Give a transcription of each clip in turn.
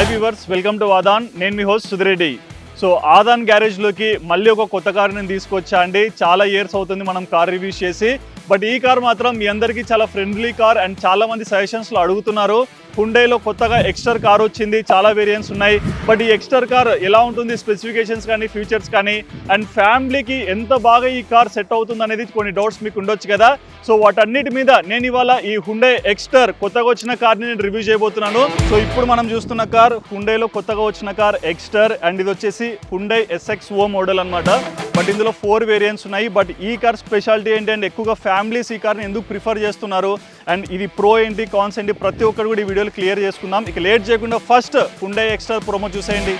Hi viewers welcome to Aadhan నేను మీ host Sudhireddy. So Aadan గ్యారేజ్లోకి మళ్ళీ ఒక కొత్త కార్ నేను తీసుకొచ్చా అండి. చాలా ఇయర్స్ అవుతుంది మనం కార్ రివ్యూస్ చేసి. బట్ ఈ కార్ మాత్రం మీ అందరికీ చాలా ఫ్రెండ్లీ కార్ అండ్ చాలా మంది సజెషన్స్లో అడుగుతున్నారు. హుండైలో కొత్తగా ఎక్స్టర్ కార్ వచ్చింది. చాలా వేరియంట్స్ ఉన్నాయి. బట్ ఈ ఎక్స్టర్ కార్ ఎలా ఉంటుంది? స్పెసిఫికేషన్స్ కానీ ఫీచర్స్ కానీ అండ్ ఫ్యామిలీకి ఎంత బాగా ఈ కార్ సెట్ అవుతుంది అనేది కొన్ని డౌట్స్ మీకు ఉండొచ్చు కదా. సో వాటన్నిటి మీద నేను ఇవాళ ఈ హుండే ఎక్స్టర్ కొత్తగా వచ్చిన కార్ని నేను రివ్యూ చేయబోతున్నాను. సో ఇప్పుడు మనం చూస్తున్న కార్ హుండైలో కొత్తగా వచ్చిన కార్ ఎక్స్టర్ అండ్ ఇది వచ్చేసి హుండై ఎస్ఎక్స్ ఓ మోడల్ అనమాట బట్ ఇందులో ఫోర్ వేరియంట్స్ ఉన్నాయి. బట్ ఈ కార్ స్పెషాలిటీ ఏంటి అండ్ ఎక్కువగా ఫ్యామిలీస్ ఈ కార్ని ఎందుకు ప్రిఫర్ చేస్తున్నారు? అండ్ ఇది ప్రో ఏంటి కాన్స్ ఏంటి ప్రతి ఒక్కరు కూడా ఈ వీడియోలు క్లియర్ చేసుకుందాం. ఇక లేట్ చేయకుండా ఫస్ట్ హుండై ఎక్స్ట్రా ప్రోమో చూసేయండి.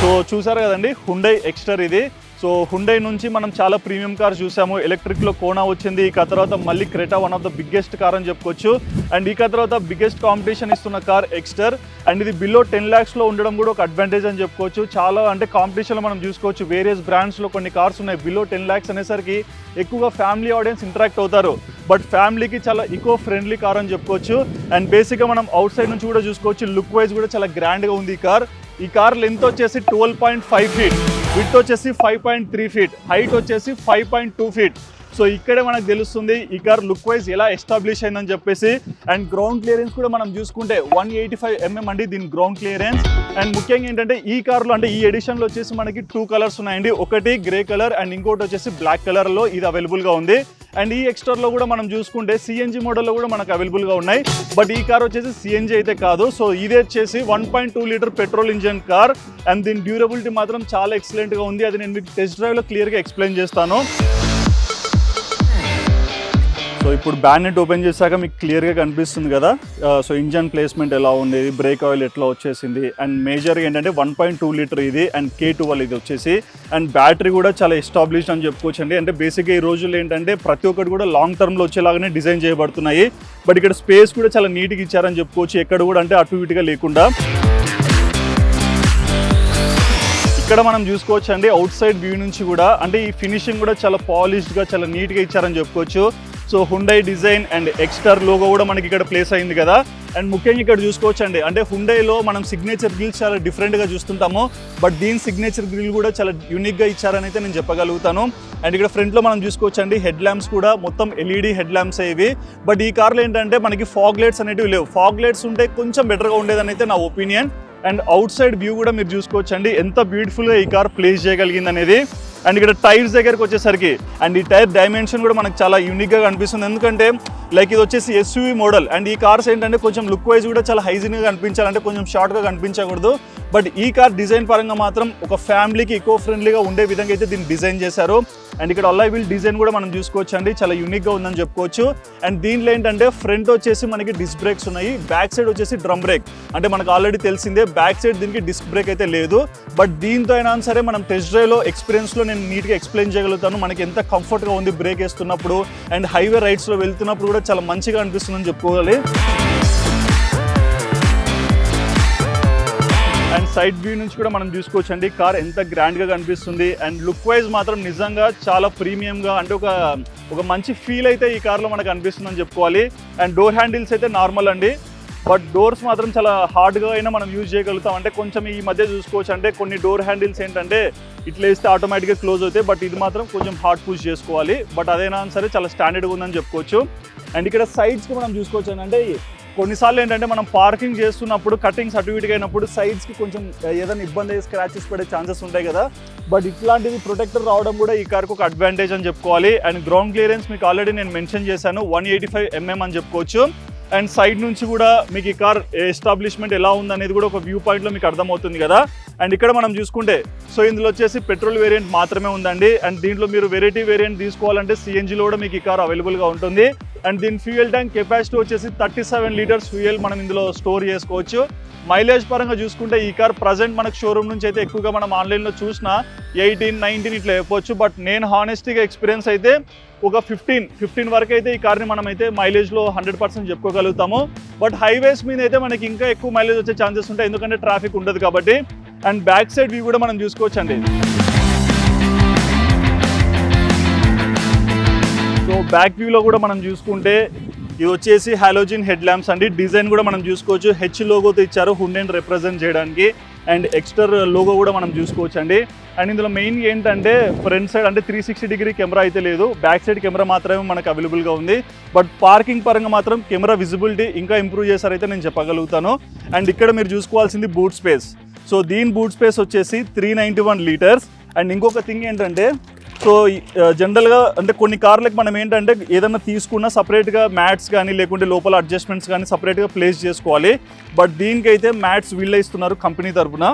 సో చూసారు కదండి హుండై ఎక్స్టర్ ఇది. సో హుండై నుంచి మనం చాలా ప్రీమియం కార్ చూసాము. ఎలక్ట్రిక్లో కోనా వచ్చింది. ఇక తర్వాత మళ్ళీ Creta one of the biggest car అని చెప్పుకోవచ్చు. అండ్ ఇక తర్వాత బిగ్గెస్ట్ కాంపిటీషన్ ఇస్తున్న కార్ ఎక్స్టర్ అండ్ ఇది బిలో టెన్ ల్యాక్స్లో ఉండడం కూడా ఒక అడ్వాంటేజ్ అని చెప్పుకోవచ్చు. చాలా అంటే కాంపిటీషన్లో మనం చూసుకోవచ్చు. వేరియస్ బ్రాండ్స్లో కొన్ని కార్స్ ఉన్నాయి. బిలో టెన్ ల్యాక్స్ అనేసరికి ఎక్కువగా ఫ్యామిలీ ఆడియన్స్ ఇంటరాక్ట్ అవుతారు. బట్ ఫ్యామిలీకి చాలా ఈకో ఫ్రెండ్లీ కార్ అని చెప్పుకోవచ్చు. అండ్ బేసిక్గా మనం అవుట్ సైడ్ నుంచి కూడా చూసుకోవచ్చు. లుక్ వైజ్ కూడా చాలా గ్రాండ్గా ఉంది ఈ కార్ ఈ కార్ లెంత్ వచ్చేసి twelve point five feet with వచ్చేసి five point three feet height వచ్చేసి five point two feet so ఇక్కడే మనకు తెలుస్తుంది ఈ కార్ లుక్ వైజ్ ఎలా ఎస్టాబ్లిష్ అయిందని చెప్పేసి. అండ్ గ్రౌండ్ క్లియరెన్స్ కూడా మనం చూసుకుంటే వన్ ఎయిటీ ఫైవ్ ఎంఎం అండి దీని గ్రౌండ్ క్లియరెన్స్ అండ్ ముఖ్యంగా ఏంటంటే ఈ కార్లో అంటే ఈ ఎడిషన్లో వచ్చేసి మనకి టూ కలర్స్ ఉన్నాయండి. ఒకటి గ్రే కలర్ అండ్ ఇంకోటి వచ్చేసి బ్లాక్ కలర్లో ఇది అవైలబుల్గా ఉంది. అండ్ ఈ ఎక్స్టర్లో కూడా మనం చూసుకుంటే సిఎన్జి మోడల్లో కూడా మనకు అవైలబుల్గా ఉన్నాయి. బట్ ఈ కార్ వచ్చేసి సిఎన్జి అయితే కాదు. సో ఇది వచ్చేసి one point two litre petrol engine car. And దీని డ్యూరబిలిటీ మాత్రం చాలా ఎక్సలెంట్గా ఉంది. అది నేను మీకు టెస్ట్ డ్రైవ్లో క్లియర్గా ఎక్స్ప్లెయిన్ చేస్తాను. సో ఇప్పుడు బ్యానెట్ ఓపెన్ చేశాక మీకు క్లియర్గా కనిపిస్తుంది కదా. సో ఇంజన్ ప్లేస్మెంట్ ఎలా ఉండేది బ్రేక్ ఆయిల్ ఎట్లా వచ్చేసింది అండ్ మేజర్గా ఏంటంటే వన్ పాయింట్ టూ లీటర్ ఇది అండ్ కే టువల్ ఇది వచ్చేసి అండ్ బ్యాటరీ కూడా చాలా ఎస్టాబ్లిష్డ్ అని చెప్పుకోవచ్చు అండి అంటే బేసిక్గా ఈ రోజుల్లో ఏంటంటే ప్రతి ఒక్కటి కూడా లాంగ్ టర్మ్లో వచ్చేలాగానే డిజైన్ చేయబడుతున్నాయి. బట్ ఇక్కడ స్పేస్ కూడా చాలా నీట్గా ఇచ్చారని చెప్పుకోవచ్చు. ఎక్కడ కూడా అంటే అటు ఇటుగా లేకుండా. ఇక్కడ మనం చూసుకోవచ్చు అండి అవుట్ సైడ్ వ్యూ నుంచి కూడా. అంటే ఈ ఫినిషింగ్ కూడా చాలా పాలిష్డ్గా చాలా నీట్గా ఇచ్చారని చెప్పుకోవచ్చు. So Hyundai design and Exter logo కూడా మనకి ఇక్కడ ప్లేస్ అయింది కదా. అండ్ ముఖ్యంగా ఇక్కడ చూసుకోవచ్చండి. అంటే హుండైలో మనం సిగ్నేచర్ గ్రిల్స్ చాలా డిఫరెంట్గా చూస్తుంటాము. బట్ దీని సిగ్నేచర్ గ్రిల్ కూడా చాలా యూనిక్గా ఇచ్చారని అయితే నేను చెప్పగలుగుతాను. అండ్ ఇక్కడ ఫ్రంట్లో మనం చూసుకోవచ్చండి. హెడ్ ల్యాంప్స్ కూడా మొత్తం ఎల్ఈడి హెడ్ ల్యాంప్స్ ఇవి. బట్ ఈ కార్లో ఏంటంటే మనకి ఫాగ్ లైట్స్ అనేటివి లేవు. ఫాగ్ లైట్స్ ఉంటే కొంచెం బెటర్గా ఉండేదని అయితే నా opinion and outside view కూడా మీరు చూసుకోవచ్చండి. ఎంత బ్యూటిఫుల్గా ఈ కార్ ప్లేస్ చేయగలిగింది అనేది అండ్ ఇక్కడ టైర్స్ దగ్గరకు వచ్చేసరికి అండ్ ఈ టైర్ డైమెన్షన్ కూడా మనకు చాలా యూనిక్గా కనిపిస్తుంది. ఎందుకంటే లైక్ ఇది వచ్చేసి ఎస్యూవీ మోడల్ అండ్ ఈ కార్స్ ఏంటంటే కొంచెం లుక్ వైజ్ కూడా చాలా హైజీన్గా కనిపించాలంటే కొంచెం షార్ట్గా కనిపించకూడదు. బట్ ఈ కార్ డిజైన్ పరంగా మాత్రం ఒక ఫ్యామిలీకి ఈకో ఫ్రెండ్లీగా ఉండే విధంగా అయితే దీన్ని డిజైన్ చేశారు. అండ్ ఇక్కడ అల్లా వీల్ డిజైన్ కూడా మనం చూసుకోవచ్చు అండి చాలా యూనిక్గా ఉందని చెప్పుకోవచ్చు. అండ్ దీంట్లో ఏంటంటే ఫ్రంట్ వచ్చేసి మనకి డిస్క్ బ్రేక్స్ ఉన్నాయి. బ్యాక్ సైడ్ వచ్చేసి డ్రమ్ బ్రేక్ అంటే మనకు ఆల్రెడీ తెలిసిందే బ్యాక్ సైడ్ దీనికి డిస్క్ బ్రేక్ అయితే లేదు. బట్ దీంతో అయినా సరే మనం టెస్ట్ డ్రైవ్లో ఎక్స్పీరియన్స్లో నేను నీట్గా ఎక్స్ప్లెయిన్ చేయగలుగుతాను. మనకి ఎంత కంఫర్ట్గా ఉంది బ్రేక్ వేస్తున్నప్పుడు. అండ్ హైవే రైడ్స్లో వెళ్తున్నప్పుడు కూడా చాలా మంచిగా అనిపిస్తుందని చెప్పుకోవాలి. అండ్ సైడ్ వ్యూ నుంచి కూడా మనం చూసుకోవచ్చు అండి కార్ ఎంత గ్రాండ్గా కనిపిస్తుంది. అండ్ లుక్ వైజ్ మాత్రం నిజంగా చాలా ప్రీమియంగా అంటే ఒక ఒక మంచి ఫీల్ అయితే ఈ కార్లో మనకు అనిపిస్తుందని చెప్పుకోవాలి. అండ్ డోర్ హ్యాండిల్స్ అయితే నార్మల్ అండి. బట్ డోర్స్ మాత్రం చాలా హార్డ్గా అయినా మనం యూజ్ చేయగలుగుతాం. అంటే కొంచెం ఈ మధ్య చూసుకోవచ్చు అంటే కొన్ని డోర్ హ్యాండిల్స్ ఏంటంటే ఇట్లా వేస్తే ఆటోమేటిక్గా క్లోజ్ అవుతాయి. బట్ ఇది మాత్రం కొంచెం హార్డ్ పూజ్ చేసుకోవాలి. బట్ అదైనా సరే చాలా స్టాండర్డ్గా ఉందని చెప్పుకోవచ్చు. అండ్ ఇక్కడ సైడ్స్కి మనం చూసుకోవచ్చు అంటే కొన్నిసార్లు ఏంటంటే మనం పార్కింగ్ చేస్తున్నప్పుడు కటింగ్స్ అటు ఇటుగా అయినప్పుడు సైడ్స్కి కొంచెం ఏదైనా ఇబ్బంది స్క్రాచెస్ పడే ఛాన్సెస్ ఉంటాయి కదా. బట్ ఇట్లాంటిది ప్రొటెక్టర్ రావడం కూడా ఈ కార్కి ఒక అడ్వాంటేజ్ అని చెప్పుకోవాలి. అండ్ గ్రౌండ్ క్లియరెన్స్ మీకు ఆల్రెడీ నేను మెన్షన్ చేశాను. వన్ ఎయిటీ ఫైవ్ ఎంఎం అని చెప్పుకోవచ్చు. అండ్ సైడ్ నుంచి కూడా మీకు ఈ కార్ ఎస్టాబ్లిష్మెంట్ ఎలా ఉందనేది కూడా ఒక వ్యూ పాయింట్లో మీకు అర్థమవుతుంది కదా. అండ్ ఇక్కడ మనం చూసుకుంటే సో ఇందులో వచ్చేసి పెట్రోల్ వేరియంట్ మాత్రమే ఉందండి. అండ్ దీంట్లో మీరు వెరైటీ వేరియంట్ తీసుకోవాలంటే సిఎన్జిలో కూడా మీకు ఈ కార్ అవైలబుల్గా ఉంటుంది. అండ్ దీని ఫ్యూయల్ ట్యాంక్ కెపాసిటీ వచ్చేసి థర్టీ సెవెన్ లీటర్స్ ఫ్యూయల్ మనం ఇందులో స్టోర్ చేసుకోవచ్చు. మైలేజ్ పరంగా చూసుకుంటే ఈ కార్ ప్రజెంట్ మనకు షోరూమ్ నుంచి అయితే ఎక్కువగా మనం ఆన్లైన్లో చూసిన ఎయిటీన్ నైన్టీన్ ఇట్లా చెప్పొచ్చు. బట్ నేను హానెస్టీగా ఎక్స్పీరియన్స్ అయితే ఒక ఫిఫ్టీన్ ఫిఫ్టీన్ వరకు అయితే ఈ కార్ని మనం అయితే మైలేజ్లో హండ్రెడ్ పర్సెంట్ చెప్పుకోగలుగుతాము. బట్ హైవేస్ మీద అయితే మనకి ఇంకా ఎక్కువ మైలేజ్ వచ్చే ఛాన్సెస్ ఉంటాయి. ఎందుకంటే ట్రాఫిక్ ఉండదు కాబట్టి. అండ్ బ్యాక్ సైడ్ వ్యూ కూడా మనం చూసుకోవచ్చు అండి సో బ్యాక్ వ్యూలో కూడా మనం చూసుకుంటే ఇది వచ్చేసి హాలోజిన్ హెడ్ ల్యాంప్స్ అండి. డిజైన్ కూడా మనం చూసుకోవచ్చు. హెచ్ లోగోతో ఇచ్చారు. హుండెన్ రిప్రజెంట్ చేయడానికి. అండ్ ఎక్స్టర్ లోగో కూడా మనం చూసుకోవచ్చు అండి అండ్ ఇందులో మెయిన్ ఏంటంటే ఫ్రంట్ సైడ్ అంటే త్రీ సిక్స్టీ డిగ్రీ కెమెరా అయితే లేదు. బ్యాక్ సైడ్ కెమెరా మాత్రమే మనకు అవైలబుల్గా ఉంది. బట్ పార్కింగ్ పరంగా మాత్రం కెమెరా విజిబిలిటీ ఇంకా ఇంప్రూవ్ చేశారైతే నేను చెప్పగలుగుతాను. అండ్ ఇక్కడ మీరు చూసుకోవాల్సింది బూట్ స్పేస్ సో దీని బూట్ స్పేస్ వచ్చేసి three ninety one litres and ఇంకొక థింగ్ ఏంటంటే సో జనరల్గా అంటే కొన్ని కార్లకు మనం ఏంటంటే ఏదైనా తీసుకున్నా సపరేట్గా మ్యాట్స్ కానీ లేకుంటే లోపల అడ్జస్ట్మెంట్స్ కానీ సపరేట్గా ప్లేస్ చేసుకోవాలి. బట్ దీనికైతే మ్యాట్స్ వీళ్ళే ఇస్తున్నారు కంపెనీ తరఫున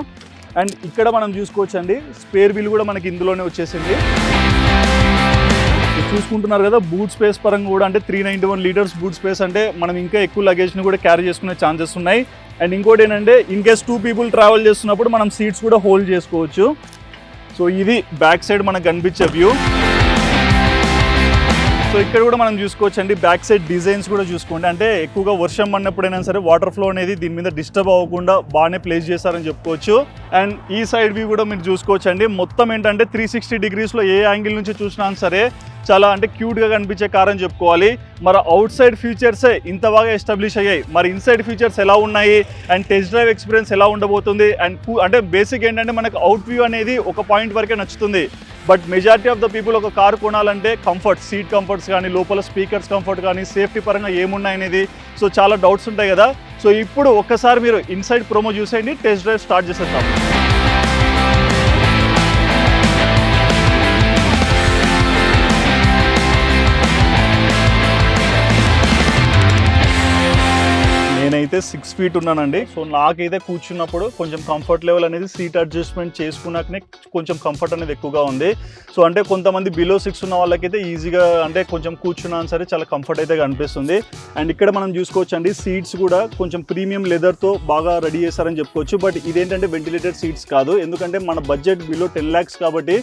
అండ్ ఇక్కడ మనం చూసుకోవచ్చండి స్పేర్ వీల్ కూడా మనకి ఇందులోనే వచ్చేసింది. చూసుకుంటున్నారు కదా బూట్ స్పేస్ పరంగా కూడా అంటే three ninety one litres boot space అంటే మనం ఇంకా ఎక్కువ లగేజ్ని కూడా క్యారీ చేసుకునే ఛాన్సెస్ ఉన్నాయి. అండ్ ఇంకోటి ఏంటంటే in case two people travel చేస్తున్నప్పుడు మనం సీట్స్ కూడా హోల్డ్ చేసుకోవచ్చు. సో ఇది బ్యాక్ సైడ్ మనకు కనిపించే వ్యూ సో ఇక్కడ కూడా మనం చూసుకోవచ్చు అండి బ్యాక్ సైడ్ డిజైన్స్ కూడా చూసుకోండి. అంటే ఎక్కువగా వర్షం పడినప్పుడైనా సరే వాటర్ ఫ్లో అనేది దీని మీద డిస్టర్బ్ అవ్వకుండా బాగానే ప్లేస్ చేశారని చెప్పుకోవచ్చు. అండ్ ఈ సైడ్ వ్యూ కూడా మీరు చూసుకోవచ్చు అండి మొత్తం ఏంటంటే త్రీ సిక్స్టీ డిగ్రీస్లో ఏ యాంగిల్ నుంచి చూసినా సరే చాలా అంటే క్యూట్గా కనిపించే కార్ అని చెప్పుకోవాలి. మరి అవుట్ సైడ్ ఫీచర్సే ఇంత బాగా ఎస్టాబ్లిష్ అయ్యాయి. మరి ఇన్సైడ్ ఫీచర్స్ ఎలా ఉన్నాయి? అండ్ టెస్ట్ డ్రైవ్ ఎక్స్పీరియన్స్ ఎలా ఉండబోతుంది? అండ్ అంటే బేసిక్ ఏంటంటే మనకు అవుట్ వ్యూ అనేది ఒక పాయింట్ వరకే నచ్చుతుంది. But majority of the people ఒక కార్ కొనాలంటే కంఫర్ట్ సీట్ కంఫర్ట్స్ కానీ లోపల స్పీకర్స్ కంఫర్ట్ కానీ సేఫ్టీ పరంగా ఏమున్నాయనేది సో చాలా డౌట్స్ ఉంటాయి కదా. సో ఇప్పుడు ఒక్కసారి మీరు ఇన్సైడ్ ప్రోమో చూసేయండి టెస్ట్ డ్రైవ్ స్టార్ట్ చేసేస్తాము నేనైతే సిక్స్ ఫీట్ ఉన్నానండి. సో నాకైతే కూర్చున్నప్పుడు కొంచెం కంఫర్ట్ లెవెల్ అనేది సీట్ అడ్జస్ట్మెంట్ చేసుకున్నాకనే కొంచెం కంఫర్ట్ అనేది ఎక్కువగా ఉంది. సో అంటే కొంతమంది బిలో సిక్స్ ఉన్న వాళ్ళకైతే ఈజీగా అంటే కొంచెం కూర్చున్నా సరే చాలా కంఫర్ట్ అయితే కనిపిస్తుంది. అండ్ ఇక్కడ మనం చూసుకోవచ్చు అండి సీట్స్ కూడా కొంచెం ప్రీమియం లెదర్తో బాగా రెడీ చేశారని చెప్పుకోవచ్చు. బట్ ఇదేంటంటే వెంటిలేటెడ్ సీట్స్ కాదు. ఎందుకంటే మన బడ్జెట్ బిలో టెన్ ల్యాక్స్ కాబట్టి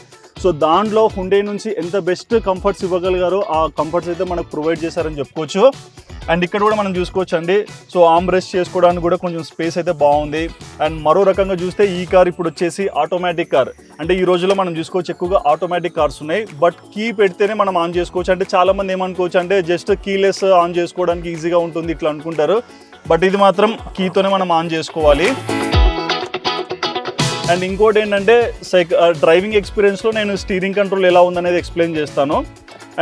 సో దాంట్లో హుండే నుంచి ఎంత బెస్ట్ కంఫర్ట్స్ ఇవ్వగలిగారో ఆ కంఫర్ట్స్ అయితే మనకు ప్రొవైడ్ చేశారని చెప్పుకోవచ్చు. అండ్ ఇక్కడ కూడా మనం చూసుకోవచ్చు అండి సో ఆమ్ రెస్ట్ చేసుకోవడానికి కూడా కొంచెం స్పేస్ అయితే బాగుంది. అండ్ మరో రకంగా చూస్తే ఈ కార్ ఇప్పుడు వచ్చేసి ఆటోమేటిక్ కార్ అంటే ఈ రోజుల్లో మనం చూసుకోవచ్చు ఎక్కువగా ఆటోమేటిక్ కార్స్ ఉన్నాయి. బట్ కీ పెడితేనే మనం ఆన్ చేసుకోవచ్చు. అంటే చాలామంది ఏమనుకోవచ్చు అంటే జస్ట్ కీలెస్ ఆన్ చేసుకోవడానికి ఈజీగా ఉంటుంది ఇట్లా అనుకుంటారు. బట్ ఇది మాత్రం కీతోనే మనం ఆన్ చేసుకోవాలి. అండ్ ఇంకోటి ఏంటంటే సైక్ uh, డ్రైవింగ్ ఎక్స్పీరియన్స్లో నేను స్టీరింగ్ కంట్రోల్ ఎలా ఉందనేది ఎక్స్ప్లెయిన్ చేస్తాను.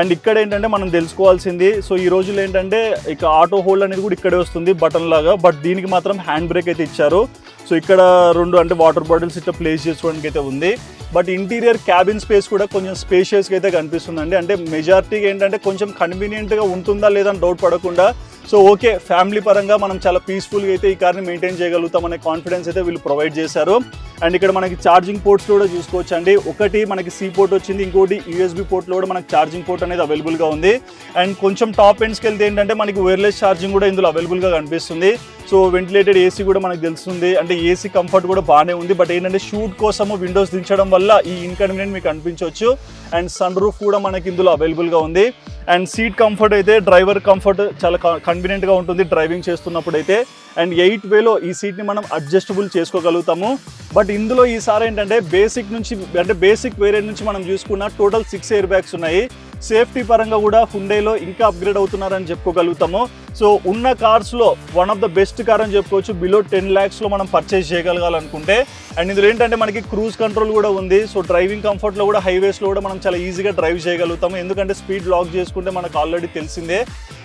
అండ్ ఇక్కడ ఏంటంటే మనం తెలుసుకోవాల్సింది సో ఈ రోజుల్లో ఏంటంటే ఇక ఆటో హోల్డ్ అనేది కూడా ఇక్కడే వస్తుంది బటన్ లాగా. బట్ దీనికి మాత్రం హ్యాండ్ బ్రేక్ అయితే ఇచ్చారు. సో ఇక్కడ రెండు అంటే వాటర్ బాటిల్స్ ఇట్లా ప్లేస్ చేసుకోవడానికి అయితే ఉంది. బట్ ఇంటీరియర్ క్యాబిన్ స్పేస్ కూడా కొంచెం స్పేషియస్గా అయితే కనిపిస్తుందండి. అంటే మెజారిటీగా ఏంటంటే కొంచెం కన్వీనియంట్గా ఉంటుందా లేదా అని డౌట్ పడకుండా. సో ఓకే ఫ్యామిలీ పరంగా మనం చాలా పీస్ఫుల్గా అయితే ఈ కార్ని మెయింటైన్ చేయగలుగుతామనే కాన్ఫిడెన్స్ అయితే వీళ్ళు ప్రొవైడ్ చేశారు. అండ్ ఇక్కడ మనకి ఛార్జింగ్ పోర్ట్స్ కూడా చూసుకోవచ్చు అండి ఒకటి మనకి సి పోర్ట్ వచ్చింది ఇంకోటి యూఎస్బి పోర్ట్లో కూడా మనకి ఛార్జింగ్ పోర్ట్ అనేది అవైలబుల్గా ఉంది. అండ్ కొంచెం టాప్ ఎండ్స్కి వెళ్తే ఏంటంటే మనకి వైర్లెస్ ఛార్జింగ్ కూడా ఇందులో అవైలబుల్గా కనిపిస్తుంది. సో వెంటిలేటెడ్ ఏసీ కూడా మనకు తెలుస్తుంది. అంటే ఏసీ కంఫర్ట్ కూడా బాగానే ఉంది. బట్ ఏంటంటే షూట్ కోసము విండోస్ దించడం వల్ల ఈ ఇన్కన్వీనియంట్ మీకు అనిపించవచ్చు. అండ్ సన్ రూఫ్ కూడా మనకి ఇందులో అవైలబుల్గా ఉంది. అండ్ సీట్ కంఫర్ట్ అయితే డ్రైవర్ కంఫర్ట్ చాలా కన్వీనియంట్గా ఉంటుంది డ్రైవింగ్ చేస్తున్నప్పుడు అయితే అండ్ ఎయిట్ వేలో ఈ సీట్ని మనం అడ్జస్టబుల్ చేసుకోగలుగుతాము. బట్ ఇందులో ఈసారి ఏంటంటే బేసిక్ నుంచి అంటే బేసిక్ వేరియంట్ నుంచి మనం చూసుకున్న టోటల్ సిక్స్ ఎయిర్ బ్యాగ్స్ ఉన్నాయి. సేఫ్టీ పరంగా కూడా హుండైలో ఇంకా అప్గ్రేడ్ అవుతున్నారని చెప్పుకోగలుగుతాము. సో ఉన్న కార్స్లో one of the best car అని చెప్పుకోవచ్చు. బిలో టెన్ ల్యాక్స్లో మనం పర్చేస్ చేయగలగాలనుకుంటే. అండ్ ఇందులో ఏంటంటే మనకి క్రూజ్ కంట్రోల్ కూడా ఉంది. సో డ్రైవింగ్ కంఫర్ట్లో కూడా హైవేస్లో కూడా మనం చాలా ఈజీగా డ్రైవ్ చేయగలుగుతాము. ఎందుకంటే స్పీడ్ లాక్ చేసుకుంటే మనకు ఆల్రెడీ తెలిసిందే.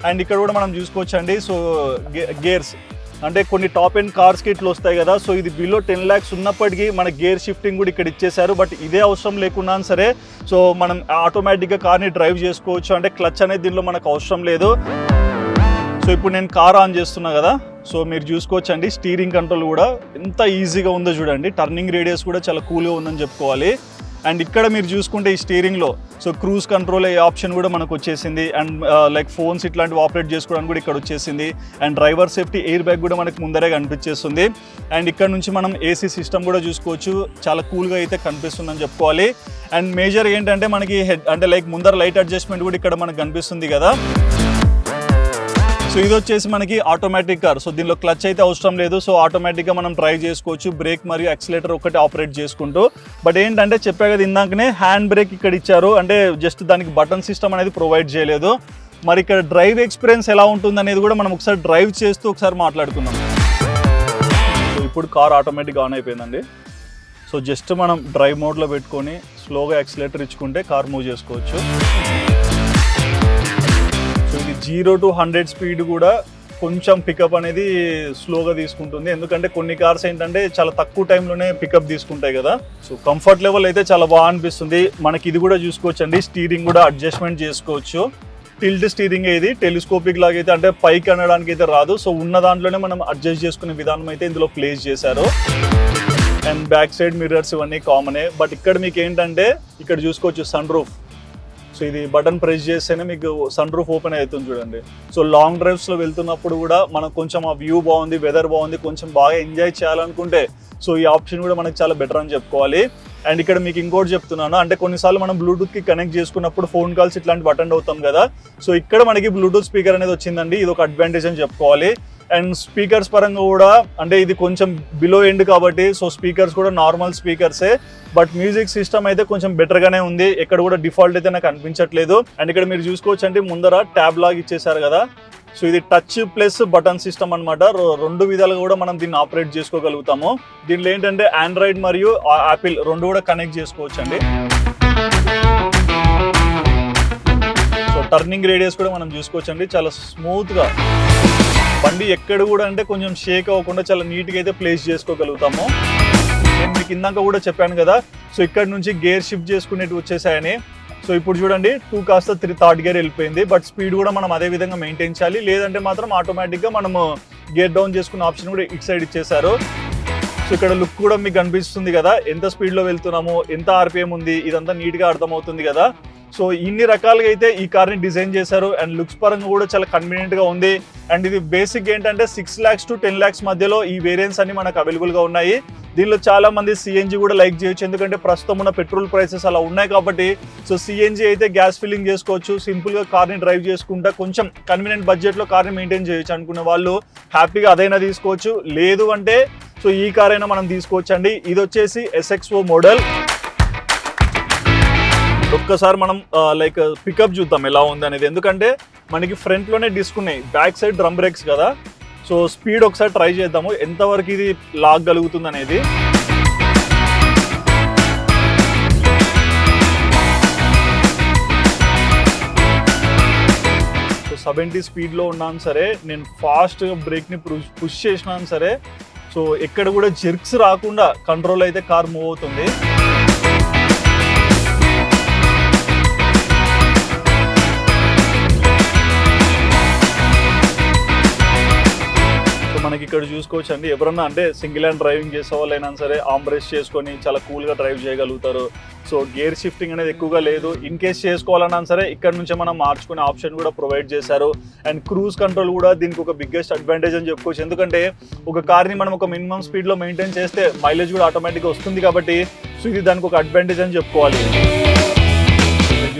అండ్ ఇక్కడ కూడా మనం చూసుకోవచ్చు అండి సో గేర్స్ అంటే కొన్ని టాప్ ఎండ్ కార్స్కి ఇట్లా వస్తాయి కదా సో ఇది బిలో టెన్ ల్యాక్స్ ఉన్నప్పటికీ మన గేర్ షిఫ్టింగ్ కూడా ఇక్కడ ఇచ్చేశారు. బట్ ఇదే అవసరం లేకున్నా సరే సో మనం ఆటోమేటిక్గా కార్ని డ్రైవ్ చేసుకోవచ్చు. అంటే క్లచ్ అనేది దీనిలో మనకు అవసరం లేదు. సో ఇప్పుడు నేను కార్ ఆన్ చేస్తున్నా కదా సో మీరు చూసుకోవచ్చు అండి స్టీరింగ్ కంట్రోల్ కూడా ఎంత ఈజీగా ఉందో చూడండి. టర్నింగ్ రేడియస్ కూడా చాలా కూల్గా ఉందని చెప్పుకోవాలి. అండ్ ఇక్కడ మీరు చూసుకుంటే ఈ స్టీరింగ్లో సో క్రూజ్ కంట్రోల్ అయ్యే ఆప్షన్ కూడా మనకు వచ్చేసింది. అండ్ లైక్ ఫోన్స్ ఇట్లాంటివి ఆపరేట్ చేసుకోవడానికి కూడా ఇక్కడ వచ్చేసింది. And driver safety air bag కూడా మనకు ముందరే కనిపించేస్తుంది. అండ్ ఇక్కడ నుంచి మనం ఏసీ సిస్టమ్ కూడా చూసుకోవచ్చు. చాలా కూల్గా అయితే కనిపిస్తుందని చెప్పుకోవాలి. అండ్ మేజర్ ఏంటంటే మనకి హెడ్ అంటే లైక్ ముందర లైట్ అడ్జస్ట్మెంట్ కూడా ఇక్కడ మనకు కనిపిస్తుంది కదా. సో ఇది వచ్చేసి మనకి ఆటోమేటిక్ కార్ సో దీనిలో క్లచ్ అయితే అవసరం లేదు. సో ఆటోమేటిక్గా మనం డ్రైవ్ చేసుకోవచ్చు. బ్రేక్ మరియు యాక్సిలేటర్ ఒకటి ఆపరేట్ చేసుకుంటూ. బట్ ఏంటంటే చెప్పా కదా ఇందాకనే హ్యాండ్ బ్రేక్ ఇక్కడ ఇచ్చారు. అంటే జస్ట్ దానికి బటన్ సిస్టమ్ అనేది ప్రొవైడ్ చేయలేదు. మరి ఇక్కడ డ్రైవ్ ఎక్స్పీరియన్స్ ఎలా ఉంటుంది అనేది కూడా మనం ఒకసారి డ్రైవ్ చేస్తూ ఒకసారి మాట్లాడుకుందాం. సో ఇప్పుడు కార్ ఆటోమేటిక్గా ఆన్ అయిపోయిందండి. సో జస్ట్ మనం డ్రైవ్ మోడ్లో పెట్టుకొని స్లోగా యాక్సిలేటర్ ఇచ్చుకుంటే కార్ మూవ్ చేసుకోవచ్చు. జీరో టు హండ్రెడ్ స్పీడ్ కూడా కొంచెం పికప్ అనేది స్లోగా తీసుకుంటుంది. ఎందుకంటే కొన్ని కార్స్ ఏంటంటే చాలా తక్కువ టైంలోనే పికప్ తీసుకుంటాయి కదా. సో కంఫర్ట్ లెవెల్ అయితే చాలా బాగా అనిపిస్తుంది. మనకి ఇది కూడా చూసుకోవచ్చు అండి స్టీరింగ్ కూడా అడ్జస్ట్మెంట్ చేసుకోవచ్చు. టిల్ట్ స్టీరింగ్ ఇది. టెలిస్కోపిక్ లాగా అయితే అంటే పైకి అనడానికి అయితే రాదు. సో ఉన్న దాంట్లోనే మనం అడ్జస్ట్ చేసుకునే విధానం అయితే ఇందులో ప్లేస్ చేశారు. అండ్ బ్యాక్ సైడ్ మిర్రర్స్ ఇవన్నీ కామనే బట్ ఇక్కడ మీకు ఏంటంటే ఇక్కడ చూసుకోవచ్చు సన్ రూఫ్ సో ఇది బటన్ ప్రెస్ చేస్తేనే మీకు సన్ రూఫ్ ఓపెన్ అవుతుంది చూడండి. సో లాంగ్ డ్రైవ్స్లో వెళ్తున్నప్పుడు కూడా మనకు కొంచెం ఆ వ్యూ బాగుంది వెదర్ బాగుంది కొంచెం బాగా ఎంజాయ్ చేయాలనుకుంటే సో ఈ ఆప్షన్ కూడా మనకు చాలా బెటర్ అని చెప్పుకోవాలి. అండ్ ఇక్కడ మీకు ఇంకోటి చెప్తున్నాను. అంటే కొన్నిసార్లు మనం బ్లూటూత్కి కనెక్ట్ చేసుకున్నప్పుడు ఫోన్ కాల్స్ ఇట్లాంటి అటెండ్ అవుతాం కదా. సో ఇక్కడ మనకి బ్లూటూత్ స్పీకర్ అనేది వచ్చిందండి. ఇది ఒక అడ్వాంటేజ్ అని చెప్పుకోవాలి. అండ్ స్పీకర్స్ పరంగా కూడా అంటే ఇది కొంచెం బిలో ఎండ్ కాబట్టి సో స్పీకర్స్ కూడా నార్మల్ స్పీకర్సే బట్ మ్యూజిక్ సిస్టమ్ అయితే కొంచెం బెటర్గానే ఉంది. ఎక్కడ కూడా డిఫాల్ట్ అయితే నాకు అనిపించట్లేదు. అండ్ ఇక్కడ మీరు చూసుకోవచ్చు అంటే ముందర ట్యాబ్ లాగా ఇచ్చేసారు కదా. సో ఇది టచ్ ప్లస్ బటన్ సిస్టమ్ అనమాట రెండు విధాలుగా కూడా మనం దీన్ని ఆపరేట్ చేసుకోగలుగుతాము. దీనిలో ఏంటంటే ఆండ్రాయిడ్ మరియు యాపిల్ రెండు కూడా కనెక్ట్ చేసుకోవచ్చు అండి సో టర్నింగ్ రేడియస్ కూడా మనం చూసుకోవచ్చు అండి చాలా స్మూత్గా బండి ఎక్కడ కూడా అంటే కొంచెం షేక్ అవ్వకుండా చాలా నీట్గా అయితే ప్లేస్ చేసుకోగలుగుతాము. నేను మీకు ఇందాక కూడా చెప్పాను కదా. సో ఇక్కడ నుంచి గేర్ షిఫ్ట్ చేసుకునేవి వచ్చేసాయని. సో ఇప్పుడు చూడండి టూ కాస్త త్రీ థర్డ్ గేర్ వెళ్ళిపోయింది బట్ స్పీడ్ కూడా మనం అదే విధంగా మెయింటైన్ చేయాలి. లేదంటే మాత్రం ఆటోమేటిక్గా మనము గేర్ డౌన్ చేసుకున్న ఆప్షన్ కూడా ఇటు సైడ్ ఇచ్చేసారు సో ఇక్కడ లుక్ కూడా మీకు కనిపిస్తుంది కదా ఎంత స్పీడ్లో వెళ్తున్నాము ఎంత ఆర్పిఎం ఉంది ఇదంతా నీట్గా అర్థమవుతుంది కదా. సో ఇన్ని రకాలుగా అయితే ఈ కార్ని డిజైన్ చేశారు అండ్ లుక్స్ పరంగా కూడా చాలా కన్వీనియంట్గా ఉంది. అండ్ ఇది బేసిక్ ఏంటంటే six lakhs to ten lakhs మధ్యలో ఈ వేరియంట్స్ అన్ని మనకు అవైలబుల్గా ఉన్నాయి. దీనిలో చాలా మంది సిఎన్జి కూడా లైక్ చేయొచ్చు. ఎందుకంటే ప్రస్తుతం ఉన్న పెట్రోల్ ప్రైసెస్ అలా ఉన్నాయి కాబట్టి సో సిఎన్జి అయితే గ్యాస్ ఫిల్లింగ్ చేసుకోవచ్చు. సింపుల్గా కార్ని డ్రైవ్ చేసుకుంటా కొంచెం కన్వీనియంట్ బడ్జెట్లో కార్ని మెయింటైన్ చేయొచ్చు అనుకునే వాళ్ళు హ్యాపీగా అదైనా తీసుకోవచ్చు. లేదు అంటే సో ఈ కార్ అయినా మనం తీసుకోవచ్చు అండి ఇది వచ్చేసి ఎస్ఎక్స్ఓ మోడల్ ఒక్కసారి మనం లైక్ పికప్ చూద్దాం ఎలా ఉంది అనేది. ఎందుకంటే మనకి ఫ్రంట్లోనే డిస్క్ ఉన్నాయి. బ్యాక్ సైడ్ డ్రమ్ బ్రేక్స్ కదా. సో స్పీడ్ ఒకసారి ట్రై చేద్దాము. ఎంతవరకు ఇది లాగలుగుతుంది అనేది. సెవెంటీ స్పీడ్లో ఉన్నాను సరే. నేను ఫాస్ట్గా బ్రేక్ని పుష్ చేసినాను సరే. సో ఎక్కడ కూడా జెర్క్స్ రాకుండా కంట్రోల్ అయితే కార్ మూవ్ అవుతుంది. ఇక్కడ చూసుకోవచ్చు అండి ఎవరన్నా అంటే సింగిల్ హ్యాండ్ డ్రైవింగ్ చేసే వాళ్ళైనా సరే ఆంబ్రేస్ చేసుకొని చాలా కూల్గా డ్రైవ్ చేయగలుగుతారు. సో గేర్ షిఫ్టింగ్ అనేది ఎక్కువగా లేదు. ఇన్ కేస్ చేసుకోవాలన్నా సరే ఇక్కడ నుంచే మనం మార్చుకునే ఆప్షన్ కూడా ప్రొవైడ్ చేశారు. అండ్ క్రూజ్ కంట్రోల్ కూడా దీనికి ఒక బిగ్గెస్ట్ అడ్వాంటేజ్ అని చెప్పుకోవచ్చు. ఎందుకంటే ఒక కార్ని మనం ఒక మినిమం స్పీడ్లో మెయింటైన్ చేస్తే మైలేజ్ కూడా ఆటోమేటిక్గా వస్తుంది కాబట్టి సో ఇది దానికి ఒక అడ్వాంటేజ్ అని చెప్పుకోవాలి.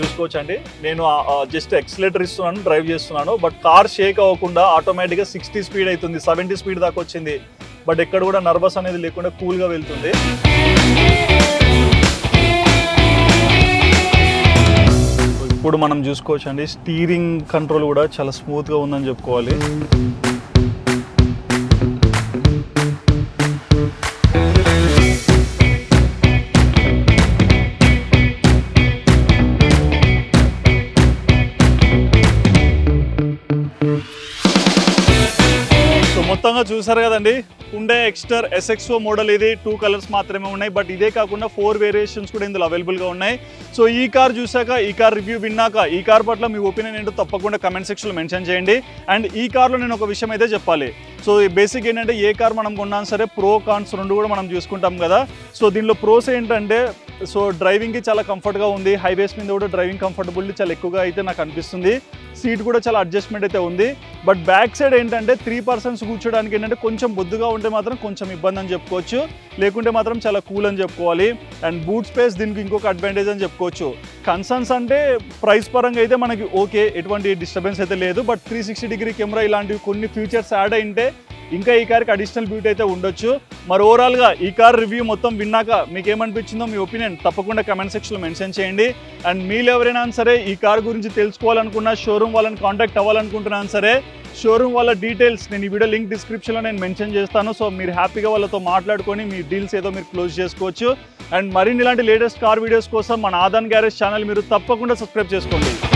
చూసుకోవచ్చండి చూసుకోవచ్చు అండి. నేను జస్ట్ ఎక్సలేటర్ ఇస్తున్నాను డ్రైవ్ చేస్తున్నాను. బట్ కార్ షేక్ అవ్వకుండా ఆటోమేటిక్గా సిక్స్టీ స్పీడ్ అవుతుంది సెవెంటీ స్పీడ్ దాకా వచ్చింది. బట్ ఎక్కడ కూడా నర్వస్ అనేది లేకుండా కూల్గా వెళ్తుంది. ఇప్పుడు మనం చూసుకోవచ్చు అండి స్టీరింగ్ కంట్రోల్ కూడా చాలా స్మూత్గా ఉందని చెప్పుకోవాలి. చూసారు కదండి? ఉండే ఎక్స్టర్ ఎస్ఎక్స్ఓ మోడల్ ఇది. టూ కలర్స్ మాత్రమే ఉన్నాయి. బట్ ఇదే కాకుండా ఫోర్ వేరియేషన్స్ కూడా ఇందులో అవైలబుల్గా ఉన్నాయి. సో ఈ కార్ చూసాక ఈ కార్ రివ్యూ విన్నాక ఈ కార్ పట్ల మీ ఒపీనియన్ ఏంటో తప్పకుండా కమెంట్ సెక్షన్లో మెన్షన్ చేయండి. అండ్ ఈ కార్లో నేను ఒక విషయం అయితే చెప్పాలి. సో బేసిక్ ఏంటంటే ఏ కార్ మనం కొన్నా సరే ప్రో కాన్స్ రెండు కూడా మనం చూసుకుంటాం కదా. సో దీనిలో ప్రోస్ ఏంటంటే సో డ్రైవింగ్కి చాలా కంఫర్ట్గా ఉంది. హైవేస్ మీద కూడా డ్రైవింగ్ కంఫర్టబుల్ చాలా ఎక్కువగా అయితే నాకు అనిపిస్తుంది. సీట్ కూడా చాలా అడ్జస్ట్మెంట్ అయితే ఉంది. బట్ బ్యాక్ సైడ్ ఏంటంటే త్రీ పర్సన్స్ కూర్చోడానికి ఏంటంటే కొంచెం బొద్దుగా ఉంటే మాత్రం కొంచెం ఇబ్బంది అని చెప్పుకోవచ్చు. లేకుంటే మాత్రం చాలా కూల్ అని చెప్పుకోవాలి. అండ్ బూట్ స్పేస్ దీనికి ఇంకొక అడ్వాంటేజ్ అని చెప్పుకోవచ్చు. కన్సర్న్స్ అంటే ప్రైస్ పరంగా అయితే మనకి ఓకే ఎటువంటి డిస్టర్బెన్స్ అయితే లేదు. But three sixty degree camera ఇలాంటివి కొన్ని ఫీచర్స్ యాడ్ అయింటే ఇంకా ఈ కార్కి అడిషనల్ బ్యూటీ అయితే ఉండొచ్చు. మరి ఓవరాల్గా ఈ కార్ రివ్యూ మొత్తం విన్నాక మీకు ఏమనిపించిందో మీ ఒపీనియన్ తప్పకుండా కమెంట్ సెక్షన్లో మెన్షన్ చేయండి. అండ్ మీరు ఎవరైనా సరే ఈ కార్ గురించి తెలుసుకోవాలనుకున్నా షోరూమ్ వాళ్ళని కాంటాక్ట్ అవ్వాలనుకుంటున్నాను సరే షోరూమ్ వాళ్ళ డీటెయిల్స్ నేను ఈ వీడియో లింక్ డిస్క్రిప్షన్లో నేను మెన్షన్ చేస్తాను. సో మీరు హ్యాపీగా వాళ్ళతో మాట్లాడుకొని మీ డీల్స్ ఏదో మీరు క్లోజ్ చేసుకోవచ్చు. అండ్ మరిన్ని ఇలాంటి లేటెస్ట్ కార్ వీడియోస్ కోసం మన ఆదాన్ గ్యారేజ్ ఛానల్ మీరు తప్పకుండా సబ్స్క్రైబ్ చేసుకోండి.